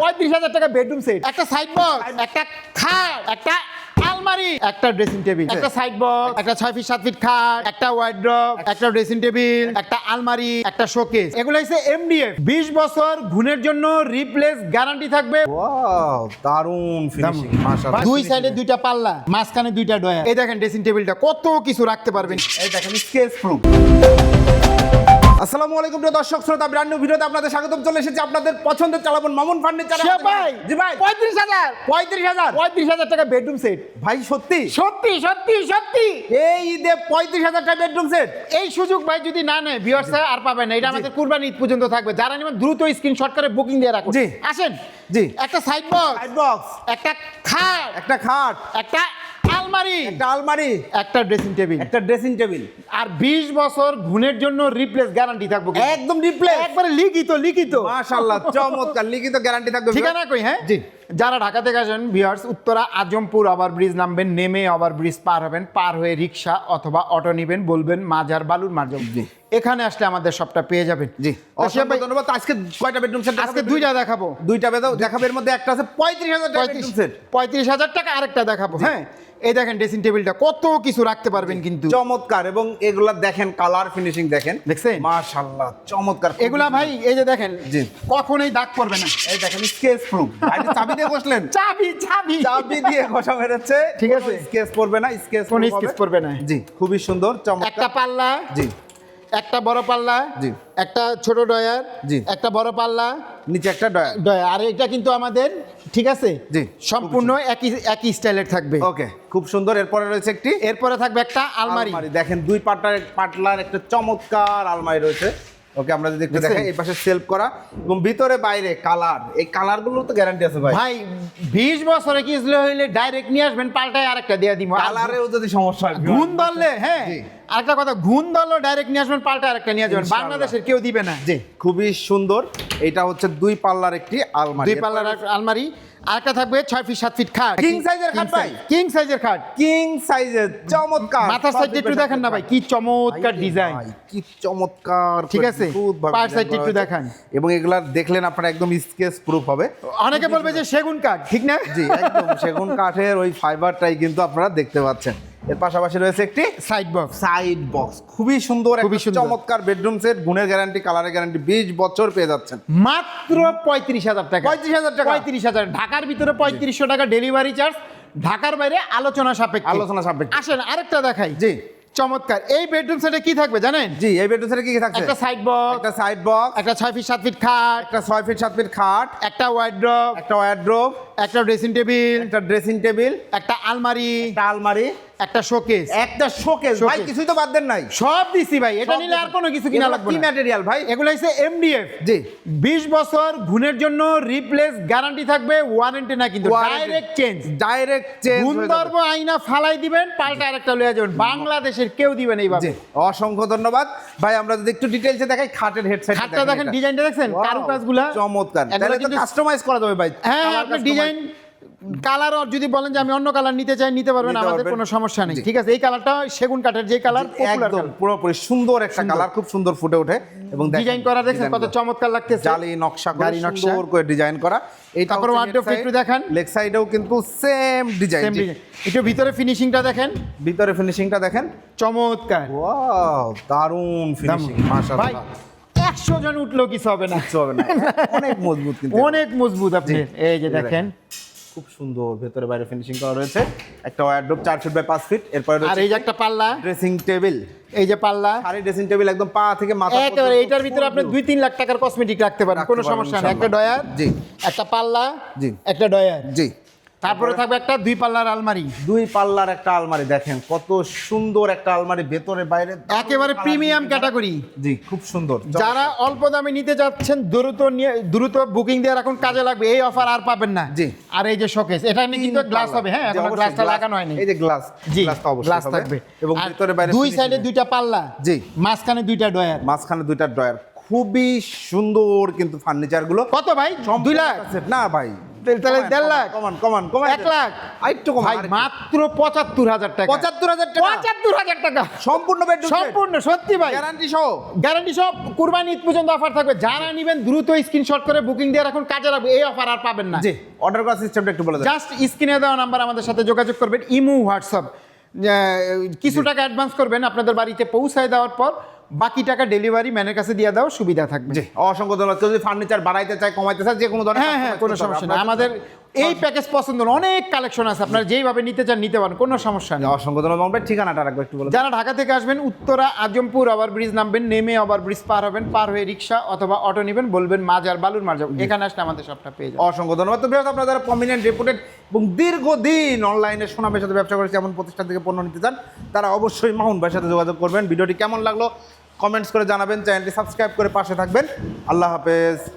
পঁয়ত্রিশ হাজার টাকা বেডরুম সেট একটা সাইড বক্স একটা খাট একটা আলমারি একটা ড্রেসিং টেবিল একটা সাইড বক্স একটা ছয় ফিট সাত ফিট খাট একটা ওয়ার্ড্রপ একটা ড্রেসিং টেবিল একটা আলমারি একটা শোকেস এগুলো হচ্ছে এমডিএফ বিশ বছর ঘুণের জন্য রিপ্লেস গ্যারান্টি থাকবে। ওয়াও দারুণ ফিনিশিং মাশাআল্লাহ। দুই সাইডে দুইটা পাল্লা মাঝখানে দুইটা ডয়া এই দেখেন ড্রেসিং টেবিলটা কত কিছু রাখতে পারবেন। এই দেখেন স্কেচ প্রুফ আসসালামু আলাইকুম প্রিয় দর্শক শ্রোতা ব্র্যান্ড নিউ ভিডিওতে আপনাদের স্বাগতম। চলে এসেছে আপনাদের পছন্দের চালাবন মামুন ফার্নিচার ভাই জি ভাই। পঁয়ত্রিশ হাজার। পঁয়ত্রিশ হাজার? পঁয়ত্রিশ হাজার টাকা বেডরুম সেট ভাই সত্যি? সত্যি সত্যি সত্যি। এই ঈদে পঁয়ত্রিশ হাজার টাকা বেডরুম সেট এই সুযোগ ভাই যদি না নেয় ভিউয়ার্স আর পাবেন না। এটা আমাদের কুরবানি ঈদ পর্যন্ত থাকবে। যারা নেবেন দ্রুত স্ক্রিনশট করে বুকিং দিয়ে রাখুন। জি। আসেন। জি। একটা সাইড বক্স সাইড বক্স একটা খাট একটা খাট। একটা আলমারি। একটা আলমারি। একটা ড্রেসিং টেবিল একটা ড্রেসিং টেবিল আর 20 বছর ঘুণের জন্য রিপ্লেস গ্যারান্টি থাকবে একদম রিপ্লেস একবারে লিখিত লিখিত। মাশাআল্লাহ চমৎকার লিখিত গ্যারান্টি থাকবে। ঠিকানা কই হ্যাঁ? জি। যারা ঢাকা থেকে আসেন viewers Uttara Azampur over bridge নামবেন নেমে ওভার ব্রিজ পার হবেন পার হয়ে রিক্সা অথবা অটো নেবেন বলবেন মাজার বালুর মার্জম জি। এখানে আসলে আমাদের সবটা পেয়ে যাবেন। জি। অসংখ্য ধন্যবাদ। আজকে কয়টা বেডরুম সেট আজকে দুইটা দেখাবো। দুইটা বেদাও দেখাবে। এর মধ্যে একটা আছে পঁয়ত্রিশ হাজার পঁয়ত্রিশ হাজার টাকা আরেকটা দেখাবো হ্যাঁ? এই দেখেন ড্রেসিং টেবিলটা কত কিছু রাখতে পারবেন কিন্তু। চমৎকার এবং এগুলা দেখেন কালার ফিনিশিং দেখেন। দেখছেন? মাশাআল্লাহ চমৎকার। এগুলা ভাই এই যে দেখেন জি। কখনোই দাগ পড়বে না। এই দেখেন স্কেচ প্রুফ ভাই চাবি দিয়ে বসলেন? চাবি চাবি। চাবি দিয়ে ঘষা মেরেছে ঠিক আছে। স্কেচ পড়বে না স্কেচ কোনো স্কেচ পড়বে না। জি খুবই সুন্দর চমৎকার। একটা পাল্লা জি। একটা বড় পাল্লা জি। একটা ছোট ডয়ার জি। একটা বড় পাল্লা নিচে একটা ডয়ার ডয়ার আর এটা কিন্তু আমাদের ঠিক আছে? জি। সম্পূর্ণ একই একই স্টাইলের থাকবে। ওকে খুব সুন্দর। এরপরে রয়েছে একটি এরপরে থাকবে একটা আলমারি। দেখেন দুই পাটার পাটলার একটা চমৎকার আলমারি রয়েছে। ওকে আমরা যদি একটু? দেখাই এই পাশে সেলফ করা। এবং ভিতরে বাইরে কালার। এই কালারগুলো তো গ্যারান্টি আছে ভাই। ভাই বিশ বছরে কি হইলে ডাইরেক্ট নিয়ে আসবেন? পাল্টায় আরেকটা দিয়ে দিব কালারেও যদি সমস্যা হয় ঘুণ ধরলে হ্যাঁ। জি। আরেকটা কথা ঘুণ ধরলো ডাইরেক্ট নিয়ে আসবেন পাল্টা আরেকটা নিয়ে যাবেন। বাংলাদেশের কেউ দিবে না। জি খুবই সুন্দর। এটা হচ্ছে দুই পাল্লার একটি আলমারি। দুই পাল্লার আলমারি। আরেকটা থাকবে ছয় ফিট সাত ফিট খাট। Size এর খাট ভাই? কিং সাইজের খাট। কিং সাইজের চমৎকার। মাথার সাইডটা একটু দেখেন না ভাই কি চমৎকার ডিজাইন কি চমৎকার ঠিক আছে? পায়ের সাইডটা একটু। দেখান। এবং এগুলা দেখলেন আপনারা একদম স্কেচ প্রুফ হবে। অনেকে বলবে যে সেগুন কাঠ ঠিক না? জি একদম সেগুন কাঠের ওই ফাইবারটাই কিন্তু আপনারা দেখতে পাচ্ছেন। এর পাশাপাশি রয়েছে একটি সাইড বক্স সাইড বক্স খুবই সুন্দর খুবই চমৎকার বেডরুম সেট গুণের গ্যারান্টি কালারের গ্যারান্টি বিশ বছর পেয়ে যাচ্ছেন। মাত্র পঁয়ত্রিশ হাজার টাকা। 35,000 টাকা? পঁয়ত্রিশ হাজার। ঢাকার ভিতরে পঁয়ত্রিশশো টাকা ডেলিভারি চার্জ ঢাকার বাইরে আলোচনা সাপেক্ষে। আলোচনা সাপেক্ষে। আসেন আরেকটা দেখাই। জি। চমৎকার। এই বেডরুম সেটে কি থাকবে জানেন? জি এই বেডরুম সেটে কি কি থাকছে? একটা সাইড বক্স একটা সাইড বক্স একটা ছয় ফিট সাত ফিট খাট একটা ছয় ফিট সাত ফিট খাট একটা ওয়ার্ড্রপ একটা ওয়ার্ড্রোব একটা ড্রেসিং টেবিল একটা ড্রেসিং টেবিল একটা আলমারি একটা আলমারি একটা শোকেস একটা শোকেস ভাই। কিছুই তো বাদ দেন নাই। সব দিছি ভাই এটা নিলে আর কোনো কিছু কিনা লাগবে কি ম্যাটেরিয়াল ভাই? এগুলো হচ্ছে এমডিএফ জি। বিশ বছর ঘুণের জন্য রিপ্লেস গ্যারান্টি থাকবে ওয়ারেন্টি না কিন্তু ডাইরেক্ট চেঞ্জ ডাইরেক্ট চেঞ্জ গুণধর্ম আইনা ফালাই দিবেন পাল্টা আরেকটা লয়ে যাবেন। বাংলাদেশের কেউ দিবেন এইভাবে। জি অসংখ্য ধন্যবাদ। ভাই আমরা যদি একটু ডিটেইলসে দেখাই খাটের হেড সাইড খাটটা দেখেন ডিজাইনটা দেখছেন? কারুকাজগুলা। চমৎকার। তাহলে তো কাস্টমাইজ করা যাবে ভাই। হ্যাঁ আপনি ডিজাইন কালার যদি বলেন যে আমি অন্য কালার নিতে চাই নিতে পারবেন আমাদের কোনো সমস্যা নেই। ঠিক আছে এই কালারটা সেগুন কাঠের যে কালার একদম পুরোপুরি সুন্দর একটা কালার খুব সুন্দর ফুটে ওঠে। এবং দেখেন ডিজাইন করা দেখছেন কত চমৎকার লাগতেছে। জালি নকশা গাড়ি নকশা। সুন্দর করে ডিজাইন করা। এই তারপর wardrobe একটু দেখান। লেগ সাইডেও কিন্তু সেম ডিজাইন সেম ডিজাইন একটু ভিতরে ফিনিশিংটা দেখেন। ভিতরে ফিনিশিংটা দেখেন। চমৎকার। ওয়াও দারুণ ফিনিশিং মাশাআল্লাহ। একশো জন উঠলেও কিছু হবে না? হবে না। অনেক মজবুত কিন্তু অনেক মজবুত আপনি। এই যে দেখেন। খুব সুন্দর ভেতরে বাইরে ফিনিশিং করা রয়েছে। একটা ওয়ার্ড্রোব চার ফিট বাই পাঁচ ফিট এরপরে আর এই যে একটা পাল্লা। ড্রেসিং টেবিল এই যে পাল্লা। সারি ড্রেসিং টেবিল একদম পা থেকে মাথা একেবারে এটার এইটার ভিতরে আপনি। দুই তিন লাখ টাকার কসমেটিক রাখতে পারেন কোনো সমস্যা নেই। একটা ডয়ার জি। একটা পাল্লা জি। একটা ডয়ার। জি। তারপরে থাকবে একটা দুই পাল্লার আলমারি। দুই পাল্লার একটা আলমারি দেখেন কত সুন্দর একটা আলমারি ভেতরে বাইরে একেবারে প্রিমিয়াম ক্যাটাগরি জি খুব সুন্দর যারা অল্প দামে নিতে যাচ্ছেন দ্রুত নিয়ে দ্রুত বুকিং দেওয়ার এখন কাজে লাগবে। এই অফার আর পাবেন না। জি। আর এই যে শোকেস এটা নিয়ে কিন্তু গ্লাস হবে হ্যাঁ এখন গ্লাসটা লাগানো হয়নি। এই যে গ্লাস জি গ্লাসটা অবশ্যই গ্লাস থাকবে। এবং ভিতরে বাইরে দুই সাইডে। দুইটা পাল্লা জি। মাঝখানে দুইটা ডয়ার মাঝখানে দুইটা ড্রয়ার খুবই সুন্দর কিন্তু ফার্নিচারগুলো। কত ভাই? দুই লাখ? না ভাই তাহলে- তাহলে দেড় লাখ? কমান কমান কমান এক লাখ? আর কমান মাত্র পঁচাত্তর হাজার টাকা। পঁচাত্তর হাজার টাকা। পঁচাত্তর হাজার টাকা। সম্পূর্ণ বেডরুম সম্পূর্ণ সত্যি ভাই। গ্যারান্টি সহ। গ্যারান্টি সব কুরবানি ঈদ পর্যন্ত অফার থাকবে। যারা নেবেন দ্রুত স্ক্রিনশট করে বুকিং দিয়ে রাখুন। কাজে রাখবে এই অফার আর পাবেন না। জি অর্ডার করার সিস্টেমটা একটু বলে জাস্ট স্ক্রিনে দেওয়া নাম্বার আমাদের সাথে যোগাযোগ করবেন। ইমু হোয়াটসঅ্যাপ কিছু টাকা অ্যাডভান্স করবেন আপনাদের বাড়িতে পৌঁছায় দেওয়ার পর। বাকি টাকা ডেলিভারি ম্যানের কাছে দিয়ে দেওয়ার সুবিধা থাকবে। জি। অসংখ্য ধন্যবাদ। কেউ যদি ফার্নিচার বাড়াইতে চায় কমাইতে চায় যে কোনো ধরনের হ্যাঁ হ্যাঁ কোনো সমস্যা নেই। আমাদের এই প্যাকেজ পছন্দ অনেক কালেকশন আছে। আপনারা যেইভাবে নিতে চান নিতে পারেন। কোনো সমস্যা নেই। অসংখ্য ধন্যবাদ। ঠিকানাটা রাখব একটু বলে দেন। যারা ঢাকা থেকে আসবেন উত্তরা আজমপুর ওভার ব্রিজ নামবেন নেমে ওভার ব্রিজ পার হবেন পার হয়ে রিক্সা অথবা অটো নেবেন বলবেন মাজার বালুর মাজার। এখানে আসলে আমাদের সবটা পেয়ে যাবেন। অসংখ্য ধন্যবাদ। তো বৃহৎ আপনারা যারা প্রমিনেন্ট রেপুটেড এবং দীর্ঘদিন অনলাইনে সুনামের সাথে ব্যবসা করেছে এমন প্রতিষ্ঠান থেকে পণ্য নিতে চান তারা অবশ্যই মামুন ভাইয়ের সাথে যোগাযোগ করবেন। ভিডিওটি কেমন লাগল? কমেন্টস করে জানাবেন চ্যানেলটি সাবস্ক্রাইব করে পাশে থাকবেন। আল্লাহ হাফেজ।